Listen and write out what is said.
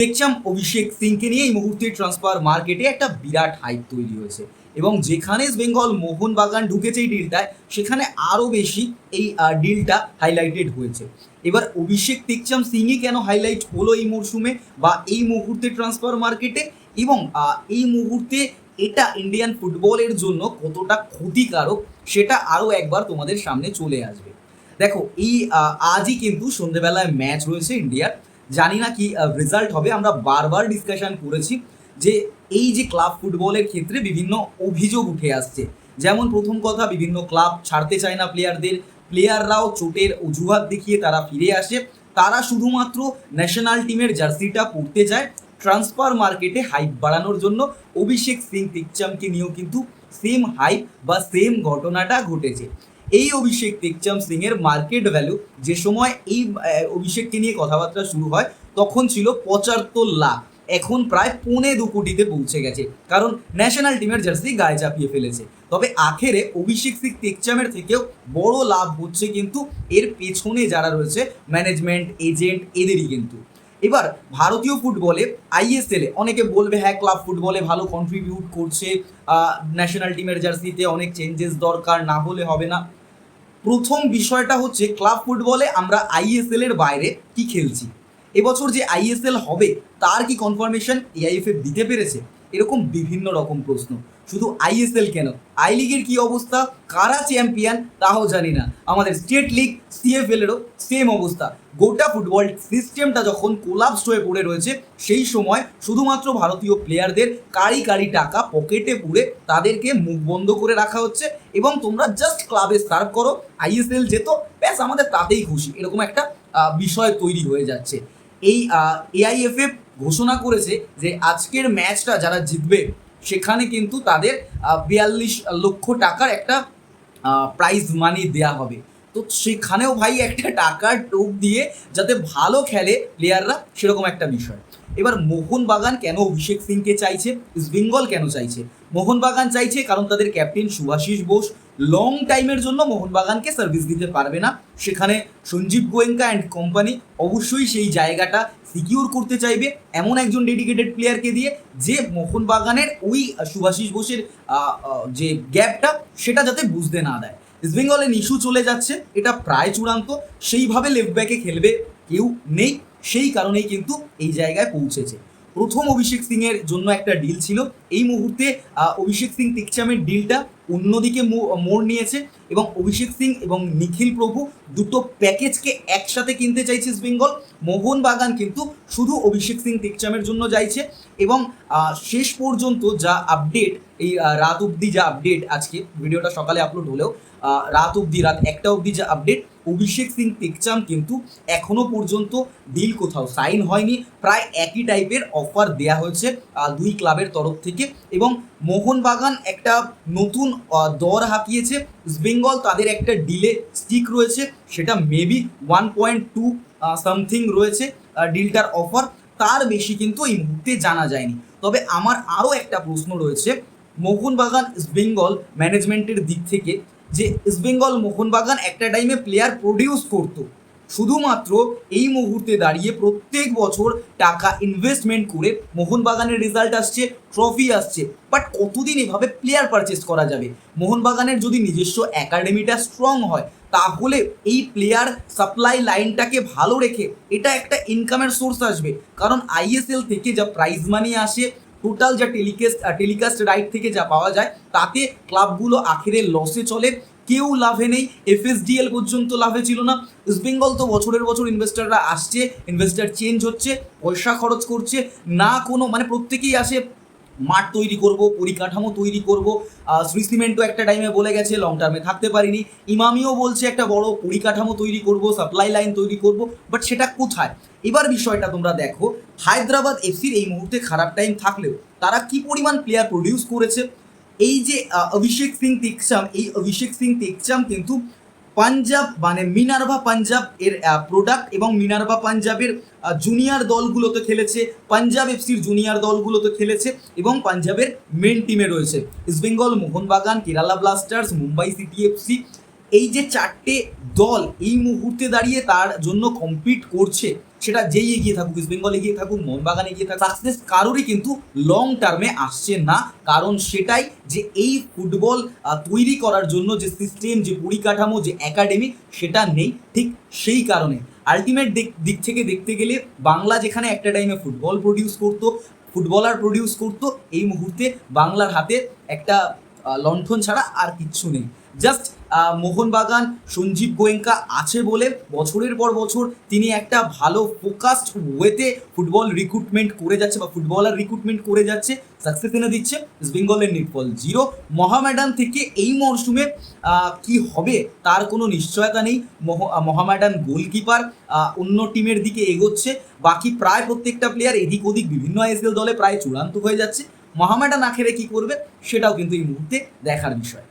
দেখছিলাম অভিষেক সিংকে নিয়ে এই মুহূর্তে ট্রান্সফার মার্কেটে একটা বিরাট হাইপ তৈরি হয়েছে। এবং যেখানে বেঙ্গল মোহনবাগান ঢুকেছে এই ডিলটায় সেখানে আরও বেশি এই ডিলটা হাইলাইটেড হয়েছে। এবার অভিষেক টেকচাম সিংই কেন হাইলাইট হলো এই মরশুমে বা এই মুহূর্তে ট্রান্সফার মার্কেটে এবং এই মুহূর্তে এটা ইন্ডিয়ান ফুটবলের জন্য কতটা ক্ষতিকারক, সেটা আরও একবার তোমাদের সামনে চলে আসবে। দেখো, এই আজই কিন্তু সন্ধেবেলায় ম্যাচ রয়েছে ইন্ডিয়ার জানি না কি রেজাল্ট হবে। আমরা বারবার ডিসকাশন করেছি যে এই যে ক্লাব ফুটবলের ক্ষেত্রে বিভিন্ন অভিযোগ উঠে আসছে। যেমন প্রথম কথা, বিভিন্ন ক্লাব ছাড়তে চায় না প্লেয়ারদের প্লেয়াররাও চোটের অজুহাত দেখিয়ে তারা ফিরে আসে। তারা শুধুমাত্র ন্যাশনাল টিমের জার্সিটা পরতে যায় ট্রান্সফার মার্কেটে হাইপ বাড়ানোর জন্য অভিষেক সিং টিকচামকে নিয়েও কিন্তু সেম হাইপ বা সেম ঘটনাটা ঘটেছে। এই অভিষেক টেকচাম সিং এর মার্কেট ভ্যালু, যে সময় এই অভিষেককে নিয়ে কথাবার্তা শুরু হয়, তখন ছিল পঁচাত্তর লাখ। এখন প্রায় পৌনে দু কোটিতে পৌঁছে গেছে, কারণ ন্যাশনাল টিমের জার্সি গায়ে চাপিয়ে ফেলেছে। তবে আখেরে অভিষেক সিং টেকচামের থেকেও বড় লাভ হচ্ছে কিন্তু এর পেছনে যারা রয়েছে ম্যানেজমেন্ট এজেন্ট এদেরই কিন্তু। এবার ভারতীয় ফুটবলে আইএসএলে অনেকে বলবে হ্যাঁ ক্লাব ফুটবলে ভালো কন্ট্রিবিউট করছে ন্যাশনাল টিমের জার্সিতে অনেক চেঞ্জেস দরকার, না হলে হবে না। প্রথম বিষয়টা হচ্ছে ক্লাব ফুটবলে আমরা আইএসএল এর বাইরে কি খেলছি? এবছর যে আইএসএল হবে, তার কি কনফার্মেশন এআইএফএফ দিতে পেরেছে? এরকম বিভিন্ন রকম প্রশ্ন। শুধু আইএসএল কেন? আই লিগের কি অবস্থা? কারা চ্যাম্পিয়ন তাও জানি না। আমাদের স্টেট লিগ সিএফএল এরও সেম অবস্থা। গোটা ফুটবল সিস্টেমটা যখন কোলাপস হয়ে পড়ে রয়েছে, সেই সময় শুধুমাত্র ভারতীয় প্লেয়ারদের কারি কারি টাকা পকেটে পুরে তাদেরকে মুখ বন্ধ করে রাখা হচ্ছে এবং তোমরা জাস্ট ক্লাবে সার্ভ করো আইএসএল যেত, ব্যাস আমাদের তাতেই খুশি। এরকম একটা বিষয় তৈরি হয়ে যাচ্ছে। এই এআইএফএফ ঘোষণা করেছে যে আজকের ম্যাচটা যারা জিতবে সেখানে কিন্তু তাদের বিয়াল্লিশ লক্ষ টাকার একটা প্রাইজ মানি দেওয়া হবে। তো সেখানেও ভাই একটা টাকার টোপ দিয়ে যাতে ভালো খেলে প্লেয়াররা সেরকম একটা বিষয়। এবার মোহনবাগান কেন অভিষেক সিংকে চাইছে? ইস্ট বেঙ্গল কেন চাইছে? মোহনবাগান চাইছে কারণ তাদের ক্যাপ্টেন সুভাশিস বোস। লং টাইমের জন্য মোহনবাগানকে সার্ভিস দিতে পারবে না। সেখানে সঞ্জীব গোয়েঙ্কা অ্যান্ড কোম্পানি অবশ্যই সেই জায়গাটা সিকিউর করতে চাইবে। এমন একজন ডেডিকেটেড প্লেয়ারকে দিয়ে যে মোহনবাগানের ওই সুভাষিস বোসের যে গ্যাপটা সেটা যাতে বুঝতে না দেয়। ইস্ট বেঙ্গলে নিশু চলে যাচ্ছে, এটা প্রায় চূড়ান্ত। সেইভাবে লেফট ব্যাকে খেলবে কেউ নেই, সেই কারণেই কিন্তু এই জায়গায় পৌঁছেছে। প্রথম অভিষেক সিংয়ের জন্য একটা ডিল ছিল। এই মুহূর্তে অভিষেক সিং টিকচামের ডিলটা অন্যদিকে মোড় নিয়েছে এবং অভিষেক সিং এবং নিখিল প্রভু দুটো প্যাকেজকে একসাথে কিনতে চাইছে বেঙ্গল মোহনবাগান কিন্তু শুধু অভিষেক সিং টিকচামের জন্য চাইছে এবং শেষ পর্যন্ত যা আপডেট এই রাত অবধি যা আপডেট আজকে ভিডিওটা সকালে আপলোড হলেও রাত অবধি, রাত একটা অবধি যা আপডেট অভিষেক সিং টেকচাম কিন্তু এখনও পর্যন্ত ডিল কোথাও সাইন হয়নি। প্রায় একই টাইপের অফার দেয়া হয়েছে দুই ক্লাবের তরফ থেকে এবং মোহনবাগান একটা নতুন দর হাঁকিয়েছে। বেঙ্গল তাদের একটা ডিলে স্টিক রয়েছে, সেটা maybe one point two something রয়েছে ডিলটার অফার তার বেশি কিন্তু এই মুহূর্তে জানা যায়নি। তবে আমার আরও একটা প্রশ্ন রয়েছে, মোহনবাগান বেঙ্গল ম্যানেজমেন্টের দিক থেকে, যে ইস্টবেঙ্গল মোহনবাগান একটা টাইমে প্লেয়ার প্রডিউস করতো। শুধুমাত্র এই মুহূর্তে দাঁড়িয়ে প্রত্যেক বছর টাকা ইনভেস্টমেন্ট করে মোহনবাগানের রেজাল্ট আসছে ট্রফি আসছে বাট কতদিন এভাবে প্লেয়ার পারচেস করা যাবে? মোহনবাগানের যদি নিজস্ব একাডেমিটা স্ট্রং হয়, তাহলে এই প্লেয়ার সাপ্লাই লাইনটাকে ভালো রেখে এটা একটা ইনকামের সোর্স আসবে। কারণ আইএসএল থেকে যা প্রাইজ মানি আসে টোটাল যা টেলিকাস্ট টেলিকাস্ট রাইট থেকে যা পাওয়া যায়, তাতে ক্লাবগুলো আখেরে লসে চলে। কেউ লাভে নেই। এফএসডিএল পর্যন্ত লাভে ছিল না। ইস্ট বেঙ্গল তো বছরের বছর ইনভেস্টাররা আসছে ইনভেস্টার চেঞ্জ হচ্ছে, পয়সা খরচ করছে, না কোনো মানে প্রত্যেকেই আসে, মাঠ তৈরি করব, পরিকাঠামো তৈরি করব। শ্রী সিমেন্টও একটা টাইমে বলে গেছে লং টার্মে থাকতে পারিনি। ইমামিও বলছে একটা বড় পরিকাঠামো তৈরি করব সাপ্লাই লাইন তৈরি করব বাট সেটা কোথায়? এবার বিষয়টা তোমরা দেখো, হায়দ্রাবাদ এফসির এই মুহূর্তে খারাপ টাইম থাকলেও তারা কি পরিমাণ প্লেয়ার প্রডিউস করেছে? এই যে অভিষেক সিং তিকচাম এই অভিষেক সিং তিকচাম কিন্তু পাঞ্জাব মানে মিনার্ভা পাঞ্জাব এর প্রোডাক্ট এবং মিনার্ভা পাঞ্জাবের জুনিয়র দলগুলোতে খেলেছে, পাঞ্জাব এফসির জুনিয়র দলগুলোতে খেলেছে এবং পাঞ্জাবের মেন টিমে রয়েছে। East Bengal Mohun Bagan Kerala Blasters Mumbai City FC এই যে চারটে দল এই মুহূর্তে দাঁড়িয়ে তার জন্য কম্পিট করছে, সেটা যেই এগিয়ে থাকুক ইস্ট বেঙ্গল এগিয়ে থাকুক মোহনবাগান এগিয়ে থাকুক সাকসেস কারোরই কিন্তু লং টার্মে আসছে না। কারণ সেটাই যে এই ফুটবল তৈরি করার জন্য যে সিস্টেম যে পরিকাঠামো, যে একাডেমি সেটা নেই। ঠিক সেই কারণে। আলটিমেট দিক থেকে দেখতে গেলে বাংলা যেখানে একটা টাইমে ফুটবল প্রডিউস করতো ফুটবলার প্রডিউস করতো, এই মুহূর্তে বাংলার হাতে একটা লণ্ঠন ছাড়া আর কিচ্ছু নেই। জাস্ট মোহনবাগান, সঞ্জীব গোয়েঙ্কা আছে বলে বছরের পর বছর তিনি একটা ভালো ফোকাসড ওয়েতে ফুটবল রিক্রুটমেন্ট করে যাচ্ছে বা ফুটবলার রিক্রুটমেন্ট করে যাচ্ছে। সাকসেস এনে দিচ্ছে বেঙ্গলের নিটফল জিরো মহামেডান থেকে এই মরশুমে কি হবে তার কোনো নিশ্চয়তা নেই। মহ- মহামেডান গোলকিপার অন্য টিমের দিকে এগোচ্ছে। বাকি প্রায় প্রত্যেকটা প্লেয়ার এদিক ওদিক বিভিন্ন আইএসএল দলে প্রায় চূড়ান্ত হয়ে যাচ্ছে। মহামেডান আখেরে কি করবে সেটাও কিন্তু এই মুহূর্তে দেখার বিষয়।